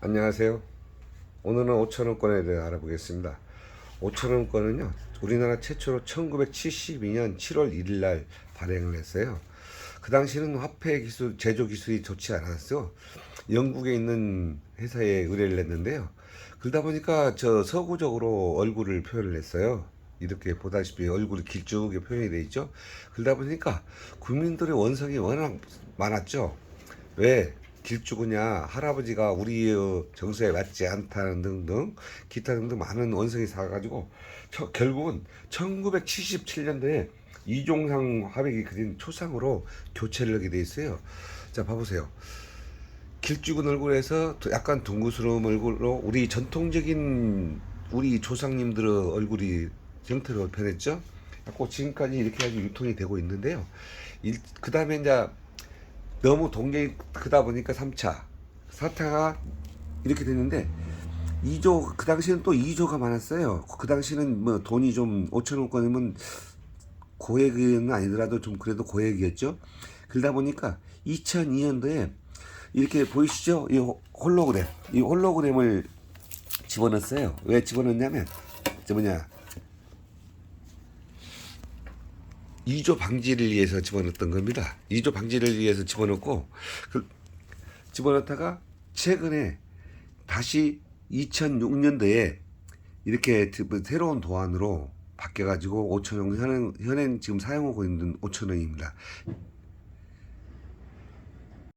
안녕하세요. 오늘은 5천원권에 대해 알아보겠습니다. 5천원권은요, 우리나라 최초로 1972년 7월 1일 날 발행을 했어요. 그 당시는 화폐 기술, 제조 기술이 좋지 않았어요. 영국에 있는 회사에 의뢰를 했는데요. 그러다 보니까 저 서구적으로 얼굴을 표현을 했어요. 이렇게 보다시피 얼굴이 길쭉하게 표현이 돼 있죠. 그러다 보니까 국민들의 원성이 워낙 많았죠. 왜 길쭉으냐 할아버지가 우리의 정서에 맞지 않다는 등등 기타 등등 많은 원성이 사가지고 저- 결국은 1977년도에 이종상 화백이 그린 초상으로 교체를 하게 돼 있어요. 자 봐보세요. 길쭉은 얼굴에서 약간 둥그스러운 얼굴로 우리 전통적인 우리 조상님들의 얼굴이 형태로 변했죠. 갖고 지금까지 이렇게 아주 유통이 되고 있는데요. 그 다음에 이제 너무 동경이 크다 보니까 3차, 4차가 이렇게 됐는데 2조 그 당시에는 또 2조가 많았어요. 그 당시는 뭐 돈이 좀 5천 원권이면 고액은 아니더라도 좀 그래도 고액이었죠. 그러다 보니까 2002년도에 이렇게 보이시죠? 이 호- 홀로그램, 이 홀로그램을 집어넣었어요. 왜 집어넣냐면 저 뭐냐 2조 방지를 위해서 집어넣었던 겁니다. 2조 방지를 위해서 집어넣고 그 집어넣다가 최근에 다시 2006년도에 이렇게 새로운 도안으로 바뀌어가지고 5천 원 현행, 현행 지금 사용하고 있는 5천 원입니다.